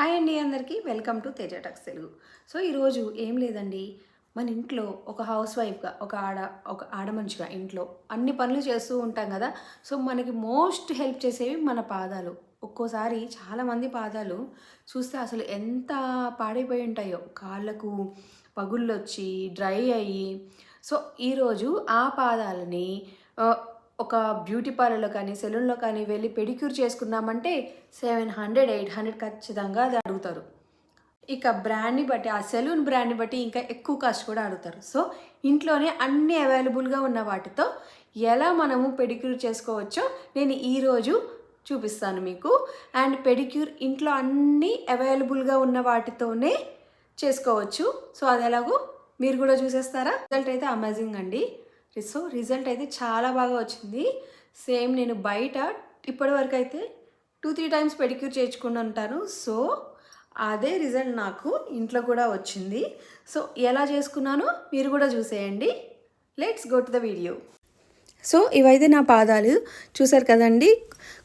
Hi అండి అందరికీ. Welcome to Teja టక్స్ తెలుగు. సో ఈరోజు ఏం లేదండి. మన ఇంట్లో ఒక హౌస్ వైఫ్గా ఒక ఆడ ఒక ఆడ మనిషిగా ఇంట్లో అన్ని పనులు చేస్తూ ఉంటాం కదా. సో మనకి మోస్ట్ హెల్ప్ చేసేవి మన పాదాలు. ఒక్కోసారి చాలామంది పాదాలు చూస్తే అసలు ఎంత పాడైపోయి ఉంటాయో. కాళ్ళకు పగుళ్ళు వచ్చి డ్రై అయ్యి. సో ఈరోజు ఆ పాదాలని ఒక బ్యూటీ పార్లర్లో కానీ సెలూన్లో కానీ వెళ్ళి పెడిక్యూర్ చేసుకున్నామంటే సెవెన్ హండ్రెడ్ ఎయిట్ హండ్రెడ్ ఖచ్చితంగా అది అడుగుతారు. ఇక బ్రాండ్ని బట్టి ఆ సెలూన్ బ్రాండ్ని బట్టి ఇంకా ఎక్కువ కాస్ట్ కూడా అడుగుతారు. సో ఇంట్లోనే అన్ని అవైలబుల్గా ఉన్న వాటితో ఎలా మనము పెడిక్యూర్ చేసుకోవచ్చో నేను ఈరోజు చూపిస్తాను మీకు. అండ్ పెడిక్యూర్ ఇంట్లో అన్ని అవైలబుల్గా ఉన్న వాటితోనే చేసుకోవచ్చు. సో అది ఎలాగో మీరు కూడా చూసేస్తారా? రిజల్ట్ అయితే అమేజింగ్ అండి. సో రిజల్ట్ అయితే చాలా బాగా వచ్చింది. సేమ్ నేను బయట ఇప్పటి వరకు అయితే టూ త్రీ టైమ్స్ పెడిక్యూర్ చేయించుకుని ఉంటాను సో అదే రిజల్ట్ నాకు ఇంట్లో కూడా వచ్చింది. సో ఎలా చేసుకున్నానో మీరు కూడా చూసేయండి. Let's go to the video. So ఇవైతే నా పాదాలు. చూసారు కదండి?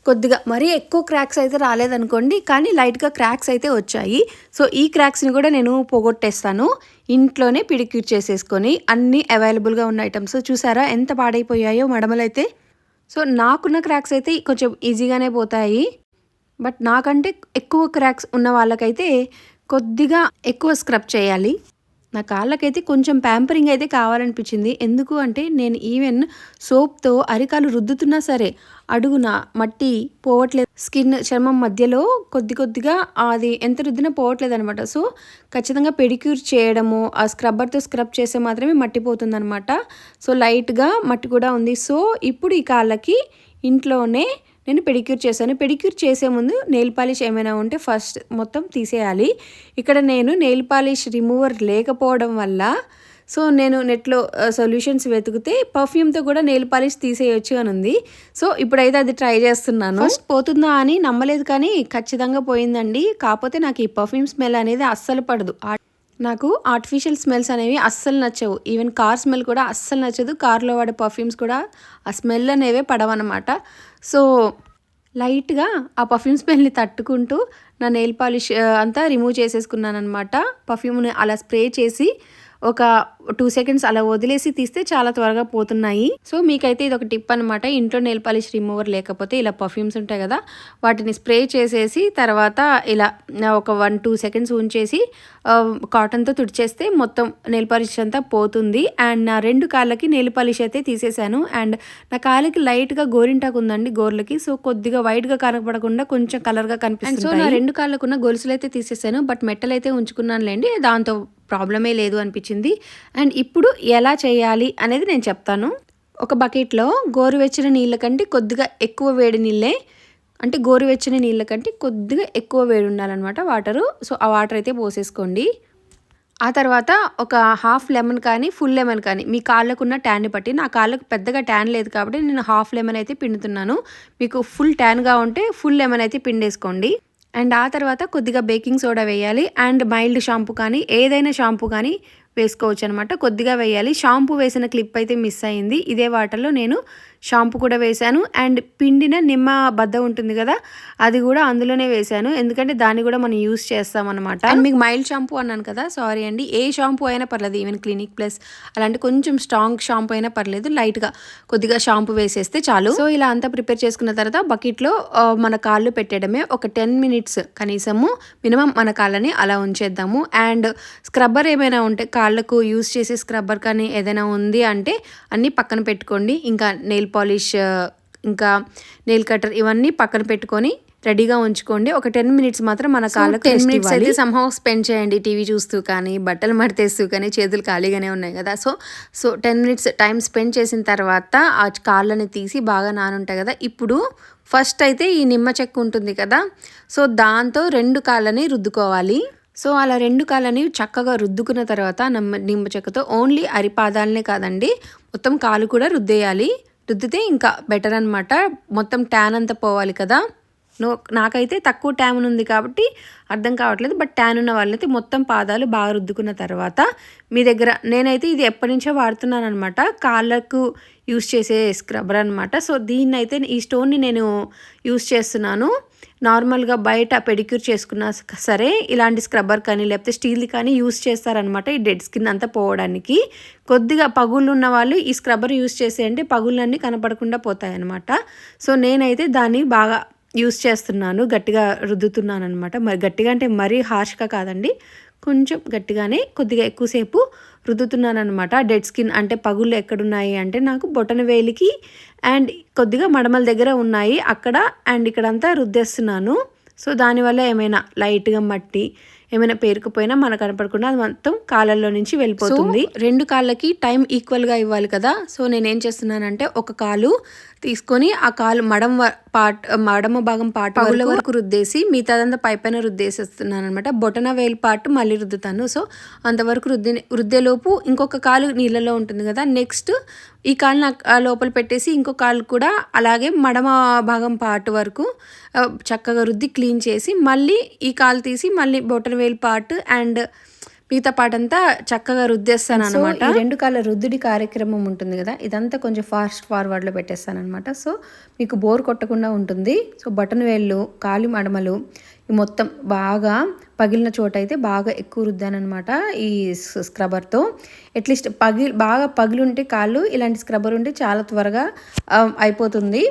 కొద్దిగా మరీ ఎక్కువ క్రాక్స్ అయితే రాలేదనుకోండి కానీ లైట్గా క్రాక్స్ అయితే వచ్చాయి. సో ఈ క్రాక్స్ని కూడా నేను పోగొట్టేస్తాను. ఇంట్లోనే పిడిక్యూర్ చేసేసుకొని అన్నీ అవైలబుల్గా ఉన్న ఐటమ్స్ చూసారా ఎంత పాడైపోయాయో మడమలైతే. సో నాకున్న క్రాక్స్ అయితే కొంచెం ఈజీగానే పోతాయి. బట్ నాకంటే ఎక్కువ క్రాక్స్ ఉన్న వాళ్ళకైతే కొద్దిగా ఎక్కువ స్క్రబ్ చేయాలి. నా కాళ్ళకైతే కొంచెం ప్యాంపరింగ్ అయితే కావాలనిపించింది. ఎందుకు అంటే నేను ఈవెన్ సోప్తో అరికాలు రుద్దుతున్నా సరే అడుగున మట్టి పోవట్లేదు. స్కిన్ చర్మం మధ్యలో కొద్ది కొద్దిగా అది ఎంత రుద్దినా పోవట్లేదు అనమాట సో ఖచ్చితంగా పెడిక్యూర్ చేయడము ఆ స్క్రబ్బర్తో స్క్రబ్ చేస్తే మాత్రమే మట్టి పోతుందనమాట. సో లైట్గా మట్టి కూడా ఉంది. సో ఇప్పుడు ఈ కాళ్ళకి ఇంట్లోనే నేను పెడిక్యూర్ చేశాను. పెడిక్యూర్ చేసే ముందు నెయిల్ పాలిష్ ఏమైనా ఉంటే ఫస్ట్ మొత్తం తీసేయాలి. ఇక్కడ నేను నెయిల్ పాలిష్ రిమూవర్ లేకపోవడం వల్ల సో నేను నెట్లో సొల్యూషన్స్ వెతికితే పర్ఫ్యూమ్తో కూడా నెయిల్ పాలిష్ తీసేయొచ్చు అని ఉంది సో ఇప్పుడైతే అది ట్రై చేస్తున్నాను. ఫస్ట్ పోతుందా అని నమ్మలేదు కానీ ఖచ్చితంగా పోయిందండి. కాకపోతే నాకు ఈ పర్ఫ్యూమ్ స్మెల్ అనేది అస్సలు పడదు. ఆ- నాకు ఆర్టిఫిషియల్ స్మెల్స్ అనేవి అస్సలు నచ్చవు. ఈవెన్ కార్ స్మెల్ కూడా అస్సలు నచ్చదు. కార్లో వాడే పర్ఫ్యూమ్స్ కూడా ఆ స్మెల్ అనేవే పడవన్నమాట సో లైట్గా ఆ పర్ఫ్యూమ్ స్మెల్ని తట్టుకుంటూ నా నెయిల్ పాలిష్ అంతా రిమూవ్ చేసేసుకున్నాను అనమాట పర్ఫ్యూమ్ని అలా స్ప్రే చేసి ఒక టూ సెకండ్స్ అలా వదిలేసి తీస్తే చాలా త్వరగా పోతున్నాయి. సో మీకైతే ఇది ఒక టిప్ అనమాట ఇంట్లో నెయిల్ పాలిష్ రిమూవర్ లేకపోతే ఇలా పర్ఫ్యూమ్స్ ఉంటాయి కదా వాటిని స్ప్రే చేసేసి తర్వాత ఇలా ఒక వన్ టూ సెకండ్స్ ఉంచేసి కాటన్తో తుడిచేస్తే మొత్తం నెయిల్ పాలిష్ అంతా పోతుంది. అండ్ నా రెండు కాళ్ళకి నెయిల్ పాలిష్ అయితే తీసేశాను అండ్ నా కాళ్ళకి లైట్గా గోరింటాకు ఉందండి గోర్లకి. సో కొద్దిగా వైట్గా కనపడకుండా కొంచెం కలర్గా కనిపిస్తుంది సో నా రెండు కాళ్ళకున్న గొలుసులు అయితే తీసేసాను. బట్ మెట్టలు అయితే ఉంచుకున్నానులేండి. దాంతో ప్రాబ్లమే లేదు అనిపించింది. అండ్ ఇప్పుడు ఎలా చేయాలి అనేది నేను చెప్తాను. ఒక బకెట్లో గోరువెచ్చని నీళ్ళ కంటే కొద్దిగా ఎక్కువ వేడి నీళ్ళే అంటే గోరువెచ్చని నీళ్ళ కంటే కొద్దిగా ఎక్కువ వేడి ఉండాలన్నమాట వాటరు. సో ఆ వాటర్ అయితే పోసేసుకోండి. ఆ తర్వాత ఒక హాఫ్ లెమన్ కానీ ఫుల్ లెమన్ కానీ మీ కాళ్ళకున్న ట్యాన్ని బట్టి. నా కాళ్ళకు పెద్దగా ట్యాన్ లేదు కాబట్టి నేను హాఫ్ లెమన్ అయితే పిండుతున్నాను. మీకు ఫుల్ ట్యాన్గా ఉంటే ఫుల్ లెమన్ అయితే పిండేసుకోండి. అండ్ ఆ తర్వాత కొద్దిగా బేకింగ్ సోడా వేయాలి. అండ్ మైల్డ్ షాంపూ కానీ ఏదైనా షాంపూ కానీ వేసుకోవచ్చు అనమాట కొద్దిగా వేయాలి. షాంపూ వేసిన క్లిప్ అయితే మిస్ అయింది. ఇదే వాటర్లో నేను షాంపూ కూడా వేశాను. అండ్ పిండిన నిమ్మ బద్ద ఉంటుంది కదా అది కూడా అందులోనే వేశాను. ఎందుకంటే దాన్ని కూడా మనం యూస్ చేస్తాం అనమాట అండ్ మీకు మైల్డ్ షాంపూ అన్నాను కదా సారీ అండి. ఏ షాంపూ అయినా పర్లేదు ఈవెన్ క్లినిక్ ప్లస్ అలాంటి కొంచెం స్ట్రాంగ్ షాంపూ అయినా పర్లేదు లైట్గా కొద్దిగా షాంపూ వేసేస్తే చాలు. సో ఇలా అంతా ప్రిపేర్ చేసుకున్న తర్వాత బకెట్లో మన కాళ్ళు పెట్టడమే ఒక టెన్ మినిట్స్ కనీసము మినిమం మన కాళ్ళని అలా ఉంచేద్దాము. అండ్ స్క్రబ్బర్ ఏమైనా ఉంటే కాళ్ళకు యూస్ చేసే స్క్రబ్బర్ కానీ ఏదైనా ఉంది అంటే అన్నీ పక్కన పెట్టుకోండి. ఇంకా నెయిల్ పాలిష్ ఇంకా నెయిల్ కటర్ ఇవన్నీ పక్కన పెట్టుకొని రెడీగా ఉంచుకోండి. ఒక టెన్ మినిట్స్ మాత్రం మన కాళ్ళకు టెన్ మినిట్స్ అయితే సంహౌ స్పెండ్ చేయండి. టీవీ చూస్తూ కానీ బట్టలు మడతేస్తూ కానీ చేతులు ఖాళీగానే ఉన్నాయి కదా. So so ten minutes time spend చేసిన తర్వాత ఆ కాళ్ళని తీసి బాగా నానుంటాయి కదా. ఇప్పుడు ఫస్ట్ అయితే ఈ నిమ్మ చెక్క ఉంటుంది కదా. సో దాంతో రెండు కాళ్ళని రుద్దుకోవాలి. సో అలా రెండు కాళ్ళని చక్కగా రుద్దుకున్న తర్వాత నమ్మ నిమ్మ చెక్కతో ఓన్లీ అరిపాదాలనే కాదండి. మొత్తం కాలు కూడా రుద్దేయాలి. రుద్దితే ఇంకా బెటర్ అనమాట మొత్తం ట్యాన్ అంతా పోవాలి కదా. నో నాకైతే తక్కువ ట్యాన్ ఉంది కాబట్టి అర్థం కావట్లేదు. బట్ ట్యాన్ ఉన్న వాళ్ళైతే మొత్తం పాదాలు బాగా రుద్దుకున్న తర్వాత మీ దగ్గర నేనైతే ఇది ఎప్పటి నుంచో వాడుతున్నాను అనమాట కాళ్ళకు యూస్ చేసే స్క్రబ్బర్ అనమాట సో దీన్ని అయితే ఈ స్టోన్ని నేను యూస్ చేస్తున్నాను. నార్మల్గా బయట పెడిక్యూర్ చేసుకున్నా సరే ఇలాంటి స్క్రబ్బర్ కానీ లేకపోతే స్టీల్ కానీ యూస్ చేస్తారనమాట ఈ డెడ్ స్కిన్ అంతా పోవడానికి. కొద్దిగా పగుళ్ళు ఉన్న వాళ్ళు ఈ స్క్రబ్బర్ యూస్ చేసేయండి. పగుళ్ళన్నీ కనపడకుండా పోతాయి అనమాట సో నేనైతే దాన్ని బాగా యూస్ చేస్తున్నాను గట్టిగా రుద్దుతున్నాను అనమాట మరి గట్టిగా అంటే మరీ హార్ష్గా కాదండి. కొంచెం గట్టిగానే కొద్దిగా ఎక్కువసేపు రుద్దుతున్నాను అనమాట డెడ్ స్కిన్ అంటే పగుళ్ళు ఎక్కడున్నాయి అంటే నాకు బొటన వేలికి అండ్ కొద్దిగా మడమల దగ్గర ఉన్నాయి అక్కడ అండ్ ఇక్కడంతా రుద్దేస్తున్నాను. సో దానివల్ల ఏమైనా లైట్గా మట్టి ఏమైనా పేరుకుపోయినా మనకు కనపడకుండా అది మొత్తం కాళ్ళల్లో నుంచి వెళ్ళిపోతుంది. రెండు కాళ్ళకి టైం ఈక్వల్గా ఇవ్వాలి కదా. సో నేను ఏం చేస్తున్నానంటే ఒక కాలు తీసుకొని ఆ కాలు మడం పాట్ మడమ భాగం పాటు పగుల వరకు రుద్దేసి మిగతాదంతా పై పైన రుద్దేసేస్తున్నాను అనమాట బొటన వేలు పాటు మళ్ళీ రుద్దుతాను. సో అంతవరకు రుద్ది రుద్దేలోపు ఇంకొక కాలు నీళ్ళలో ఉంటుంది కదా. నెక్స్ట్ ఈ కాలు లోపల పెట్టేసి ఇంకో కాలు కూడా అలాగే మడమ భాగం పార్ట్ వరకు చక్కగా రుద్ది క్లీన్ చేసి మళ్ళీ ఈ కాలు తీసి మళ్ళీ బొటన వేలు పార్ట్ అండ్ మిగతా పాటంతా చక్కగా రుద్దేస్తాను అనమాట రెండు కాళ్ళ రుద్దుడి కార్యక్రమం ఉంటుంది కదా ఇదంతా కొంచెం ఫాస్ట్ ఫార్వర్డ్లో పెట్టేస్తాను అనమాట సో మీకు బోర్ కొట్టకుండా ఉంటుంది. సో బటన్ వేళ్ళు కాలి మడమలు మొత్తం బాగా పగిలిన చోట అయితే బాగా ఎక్కువ రుద్దానమాట ఈ స్క్రబ్బర్తో అట్లీస్ట్ పగిలి బాగా పగిలుంటే కాళ్ళు ఇలాంటి స్క్రబ్బర్ ఉంటే చాలా త్వరగా అయిపోతుంది.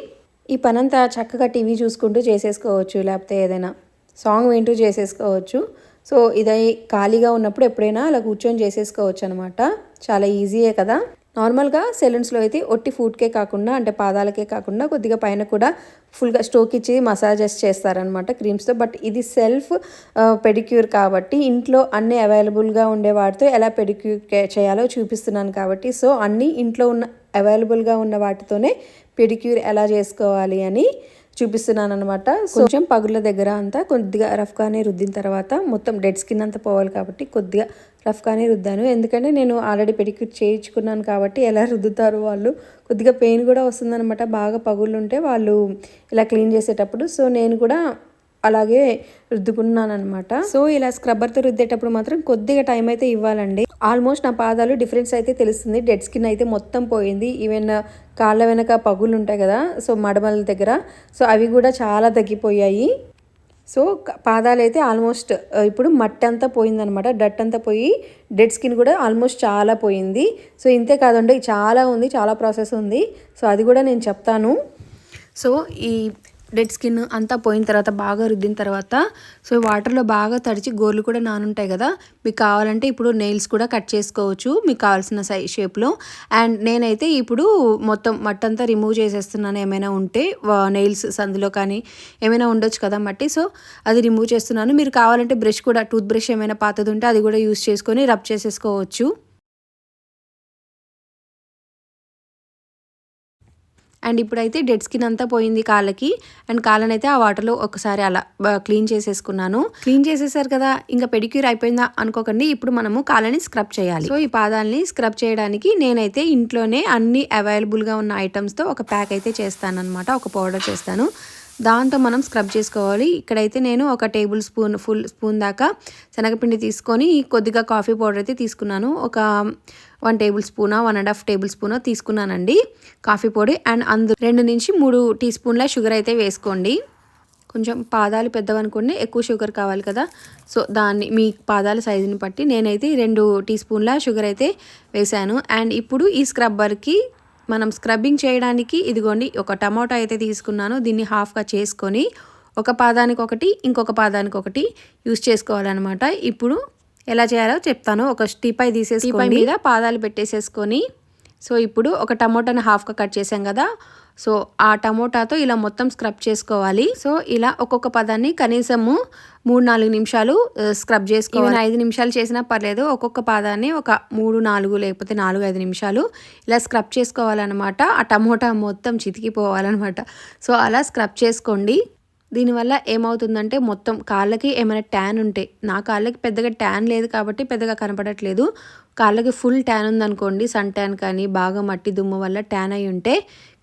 ఈ పనంతా చక్కగా టీవీ చూసుకుంటూ చేసేసుకోవచ్చు లేకపోతే ఏదైనా సాంగ్ వింటూ చేసేసుకోవచ్చు. సో ఇది ఖాళీగా ఉన్నప్పుడు ఎప్పుడైనా అలా కూర్చొని చేసేసుకోవచ్చు అనమాట చాలా ఈజీయే కదా. నార్మల్గా సెలూన్స్లో అయితే ఒట్టి ఫుడ్కే కాకుండా అంటే పాదాలకే కాకుండా కొద్దిగా పైన కూడా ఫుల్గా స్టోక్ ఇచ్చి మసాజెస్ చేస్తారనమాట క్రీమ్స్తో. బట్ ఇది సెల్ఫ్ పెడిక్యూర్ కాబట్టి ఇంట్లో అన్ని అవైలబుల్గా ఉండే వాటితో ఎలా పెడిక్యూర్ చేయాలో చూపిస్తున్నాను కాబట్టి. సో అన్నీ ఇంట్లో ఉన్న అవైలబుల్గా ఉన్న వాటితోనే పెడిక్యూర్ ఎలా చేసుకోవాలి అని చూపిస్తున్నాను అనమాట కొంచెం పగుల దగ్గర అంతా కొద్దిగా రఫ్గానే రుద్దిన తర్వాత మొత్తం డెడ్ స్కిన్ అంతా పోవాలి కాబట్టి కొద్దిగా రఫ్గానే రుద్దాను. ఎందుకంటే నేను ఆల్రెడీ పెడిక్యూర్ చేయించుకున్నాను కాబట్టి ఎలా రుద్దుతారు వాళ్ళు? కొద్దిగా పెయిన్ కూడా వస్తుందన్నమాట. బాగా పగుళ్ళు ఉంటే వాళ్ళు ఇలా క్లీన్ చేసేటప్పుడు. సో నేను కూడా అలాగే రుద్దుకున్నాను అనమాట సో ఇలా స్క్రబ్బర్తో రుద్దేటప్పుడు మాత్రం కొద్దిగా టైం అయితే ఇవ్వాలండి. ఆల్మోస్ట్ నా పాదాలు డిఫరెన్స్ అయితే తెలుస్తుంది. డెడ్ స్కిన్ అయితే మొత్తం పోయింది. ఈవెన్ కాళ్ళ వెనక పగులు ఉంటాయి కదా సో మడమల దగ్గర సో అవి కూడా చాలా తగ్గిపోయాయి. సో పాదాలు అయితే ఆల్మోస్ట్ ఇప్పుడు మట్టి అంతా పోయిందనమాట డట్ అంతా పోయి డెడ్ స్కిన్ కూడా ఆల్మోస్ట్ చాలా పోయింది. సో ఇంతే కాదండి చాలా ఉంది చాలా ప్రాసెస్ ఉంది. సో అది కూడా నేను చెప్తాను. సో ఈ డెడ్ స్కిన్ అంతా పోయిన తర్వాత బాగా రుద్దిన తర్వాత సో వాటర్లో బాగా తడిచి గోర్లు కూడా నానుంటాయి కదా మీకు కావాలంటే ఇప్పుడు నెయిల్స్ కూడా కట్ చేసుకోవచ్చు మీకు కావాల్సిన సై షేప్లో. అండ్ నేనైతే ఇప్పుడు మొత్తం మట్టంతా రిమూవ్ చేసేస్తున్నాను ఏమైనా ఉంటే నెయిల్స్ సందులో కానీ ఏమైనా ఉండొచ్చు కదా మట్టి సో అది రిమూవ్ చేస్తున్నాను. మీరు కావాలంటే బ్రష్ కూడా టూత్ బ్రష్ ఏమైనా పాతది ఉంటే అది కూడా యూస్ చేసుకొని రబ్ చేసేసుకోవచ్చు. అండ్ ఇప్పుడైతే డెడ్ స్కిన్ అంతా పోయింది కాళ్ళకి. అండ్ కాళ్ళని అయితే ఆ వాటర్లో ఒకసారి అలా క్లీన్ చేసేసుకున్నాను. క్లీన్ చేసేసారు కదా ఇంకా పెడిక్యూర్ అయిపోయిందా అనుకోకండి. ఇప్పుడు మనము కాళ్ళని స్క్రబ్ చేయాలి. సో ఈ పాదాలని స్క్రబ్ చేయడానికి నేనైతే ఇంట్లోనే అన్ని అవైలబుల్గా ఉన్న ఐటమ్స్తో ఒక ప్యాక్ అయితే చేస్తాను అనమాట ఒక పౌడర్ చేస్తాను. దాంతో మనం స్క్రబ్ చేసుకోవాలి. ఇక్కడైతే నేను ఒక టేబుల్ స్పూన్ ఫుల్ స్పూన్ దాకా శనగపిండి తీసుకొని కొద్దిగా కాఫీ పౌడర్ అయితే తీసుకున్నాను. ఒక వన్ టేబుల్ స్పూనా one and half table spoon తీసుకున్నానండి. కాఫీ పొడి అండ్ అందు రెండు నుంచి మూడు టీ స్పూన్ల షుగర్ అయితే వేసుకోండి. కొంచెం పాదాలు పెద్దవనుకోండి ఎక్కువ షుగర్ కావాలి కదా. సో దాన్ని మీ పాదాల సైజుని బట్టి నేనైతే రెండు టీ స్పూన్ల షుగర్ అయితే వేశాను. అండ్ ఇప్పుడు ఈ స్క్రబ్బర్కి మనం స్క్రబ్బింగ్ చేయడానికి ఇదిగోండి ఒక టమాటో అయితే తీసుకున్నాను. దీన్ని హాఫ్గా చేసుకొని ఒక పాదానికి ఒకటి ఇంకొక పాదానికి ఒకటి యూస్ చేసుకోవాలన్నమాట. ఇప్పుడు ఎలా చేయాలో చెప్తాను. ఒక టీపై తీసేసుకోండి మీద పాదాలు పెట్టేసేసుకొని సో ఇప్పుడు ఒక టమోటాని హాఫ్గా కట్ చేసాం కదా సో ఆ టమోటాతో ఇలా మొత్తం స్క్రబ్ చేసుకోవాలి. సో ఇలా ఒక్కొక్క పదాన్ని కనీసము మూడు నాలుగు నిమిషాలు స్క్రబ్ చేసుకోవాలి. ఐదు నిమిషాలు చేసినా పర్లేదు ఒక్కొక్క పాదాన్ని ఒక మూడు నాలుగు లేకపోతే నాలుగు ఐదు నిమిషాలు ఇలా స్క్రబ్ చేసుకోవాలన్నమాట. ఆ టమోటా మొత్తం చితికిపోవాలన్నమాట. సో అలా స్క్రబ్ చేసుకోండి. దీనివల్ల ఏమవుతుందంటే మొత్తం కాళ్ళకి ఏమైనా ట్యాన్ ఉంటే నా కాళ్ళకి పెద్దగా ట్యాన్ లేదు కాబట్టి పెద్దగా కనపడట్లేదు. కాళ్ళకి ఫుల్ ట్యాన్ ఉందనుకోండి సన్ ట్యాన్ కానీ బాగా మట్టి దుమ్ము వల్ల ట్యాన్ అయి ఉంటే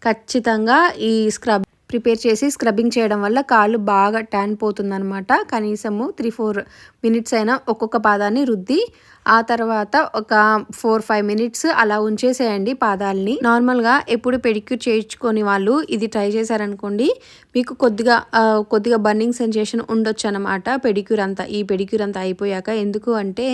ఖచ్చితంగా ఈ స్క్రబ్ ప్రిపేర్ చేసి స్క్రబ్బింగ్ చేయడం వల్ల కాళ్ళు బాగా ట్యాన్ పోతుందనమాట కనీసము త్రీ ఫోర్ మినిట్స్ అయినా ఒక్కొక్క పాదాన్ని రుద్ది ఆ తర్వాత ఒక ఫోర్ ఫైవ్ మినిట్స్ అలా ఉంచేసేయండి పాదాలని. నార్మల్గా ఎప్పుడు పెడిక్యూర్ చేయించుకొని వాళ్ళు ఇది ట్రై చేశారనుకోండి మీకు కొద్దిగా కొద్దిగా బర్నింగ్ సెన్సేషన్ ఉండొచ్చు అనమాట పెడిక్యూర్ అంతా. ఈ పెడిక్యూర్ అంతా అయిపోయాక ఎందుకు అంటే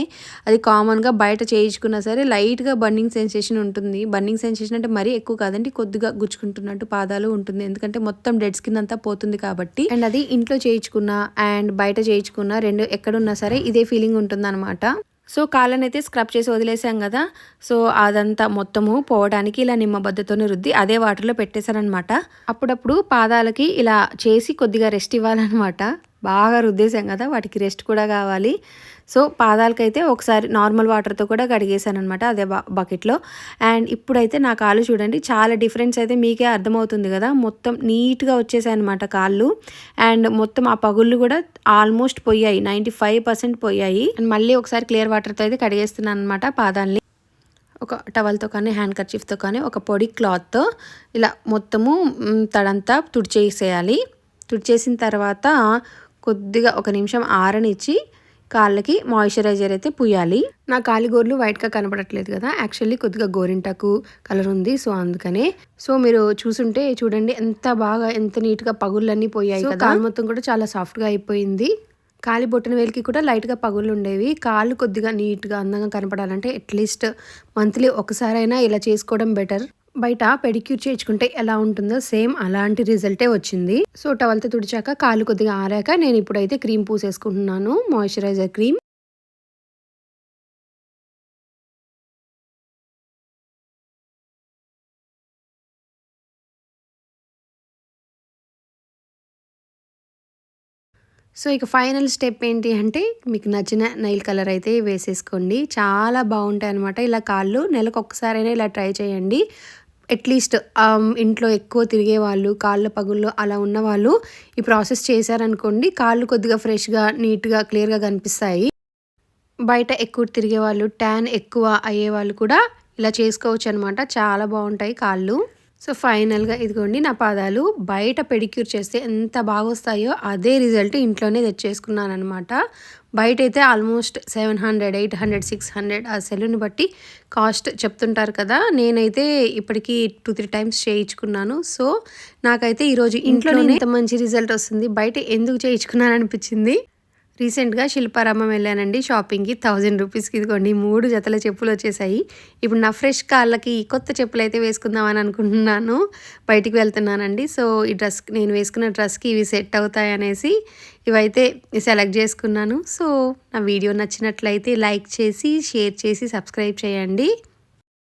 అది కామన్గా బయట చేయించుకున్నా సరే లైట్గా బర్నింగ్ సెన్సేషన్ ఉంటుంది. బర్నింగ్ సెన్సేషన్ అంటే మరీ ఎక్కువ కాదండి కొద్దిగా గుచ్చుకుంటున్నట్టు పాదాలు ఉంటుంది. ఎందుకంటే మొత్తం డెడ్ స్కిన్ అంతా పోతుంది కాబట్టి. అండ్ అది ఇంట్లో చేయించుకున్న అండ్ బయట చేయించుకున్న రెండు ఎక్కడున్నా సరే ఇదే ఫీలింగ్ ఉంటుంది అనమాట సో కాళ్ళని అయితే స్క్రబ్ చేసి వదిలేసాం కదా. సో అదంతా మొత్తము పోవడానికి ఇలా నిమ్మబద్దతోనే రుద్ది అదే వాటర్లో పెట్టేశారనమాట. అప్పుడప్పుడు పాదాలకి ఇలా చేసి కొద్దిగా రెస్ట్ ఇవ్వాలన్నమాట. బాగా రుద్దేశాం కదా వాటికి రెస్ట్ కూడా కావాలి. సో పాదాలకైతే ఒకసారి నార్మల్ వాటర్తో కూడా కడిగేశాను అనమాట అదే బకెట్లో అండ్ ఇప్పుడైతే నా కాళ్ళు చూడండి చాలా డిఫరెన్స్ అయితే మీకే అర్థమవుతుంది కదా మొత్తం నీట్గా వచ్చేసాయి అనమాట కాళ్ళు. అండ్ మొత్తం ఆ పగుళ్ళు కూడా ఆల్మోస్ట్ పోయాయి నైంటీ ఫైవ్ పర్సెంట్ పోయాయి. అండ్ మళ్ళీ ఒకసారి క్లియర్ వాటర్తో అయితే కడిగేస్తున్నాను అనమాట పాదాలని. ఒక టవల్తో కానీ హ్యాండ్ కర్చీఫ్తో కానీ ఒక పొడి క్లాత్తో ఇలా మొత్తము తడంతా తుడిచేసేయాలి. తుడిచేసిన తర్వాత కొద్దిగా ఒక నిమిషం ఆరనిచ్చి కాళ్ళకి మాయిశ్చరైజర్ అయితే పుయ్యాలి. నా కాలిగోర్లు వైట్గా కనపడట్లేదు కదా యాక్చువల్లీ కొద్దిగా గోరింటాకు కలర్ ఉంది సో అందుకనే. సో మీరు చూసుంటే చూడండి ఎంత బాగా ఎంత నీట్గా పగుళ్ళన్నీ పోయాయి కాలు మొత్తం కూడా చాలా సాఫ్ట్గా అయిపోయింది. కాలి బొట్టిన వేలికి కూడా లైట్గా పగుళ్ళు ఉండేవి. కాళ్ళు కొద్దిగా నీట్గా అందంగా కనపడాలంటే అట్లీస్ట్ మంత్లీ ఒకసారైనా ఇలా చేసుకోవడం బెటర్ బయట పెడిక్యూర్ చేయించుకుంటే ఎలా ఉంటుందో సేమ్ అలాంటి రిజల్టే వచ్చింది. సో టవల్తో తుడిచాక కాలు కొద్దిగా ఆరాక నేను ఇప్పుడైతే క్రీమ్ పూసేసుకుంటున్నాను మాయిశ్చరైజర్ క్రీమ్. సో ఇక ఫైనల్ స్టెప్ ఏంటి అంటే మీకు నచ్చిన నైల్ కలర్ అయితే వేసేసుకోండి. చాలా బాగుంటాయి అనమాట ఇలా కాళ్ళు నెలకు ఒక్కసారైనా ఇలా ట్రై చేయండి. అట్లీస్ట్ ఇంట్లో ఎక్కువ తిరిగే వాళ్ళు కాళ్ళ పగుళ్ళు అలా ఉన్న వాళ్ళు ఈ ప్రాసెస్ చేశారనుకోండి కాళ్ళు కొద్దిగా ఫ్రెష్గా నీట్గా క్లియర్గా కనిపిస్తాయి. బయట ఎక్కువ తిరిగే వాళ్ళు ట్యాన్ ఎక్కువ అయ్యే వాళ్ళు కూడా ఇలా చేసుకోవచ్చు అనమాట చాలా బాగుంటాయి కాళ్ళు. సో ఫైనల్గా ఇదిగోండి నా పాదాలు బయట పెడిక్యూర్ చేస్తే ఎంత బాగా వస్తాయో అదే రిజల్ట్ ఇంట్లోనే తెచ్చేసుకున్నాను అనమాట బయట అయితే almost seven hundred eight hundred six hundred ఆ సెలూని బట్టి కాస్ట్ చెప్తుంటారు కదా. నేనైతే ఇప్పటికీ టూ త్రీ టైమ్స్ చేయించుకున్నాను. సో నాకైతే ఈరోజు ఇంట్లోనే ఇంత మంచి రిజల్ట్ వస్తుంది. బయట ఎందుకు చేయించుకున్నాను అనిపించింది రీసెంట్గా శిల్పారామం వెళ్ళానండి. షాపింగ్కి థౌజండ్ రూపీస్కి ఇదిగోండి. మూడు జతల చెప్పులు వచ్చేసాయి. ఇప్పుడు నా ఫ్రెష్ కాళ్ళకి కొత్త చెప్పులు అయితే వేసుకుందామని అనుకుంటున్నాను. బయటికి వెళ్తున్నానండి. సో ఈ డ్రెస్ నేను వేసుకున్న డ్రెస్కి ఇవి సెట్ అవుతాయి అనేసి ఇవైతే సెలెక్ట్ చేసుకున్నాను. సో నా వీడియో నచ్చినట్లయితే లైక్ చేసి షేర్ చేసి సబ్స్క్రైబ్ చేయండి.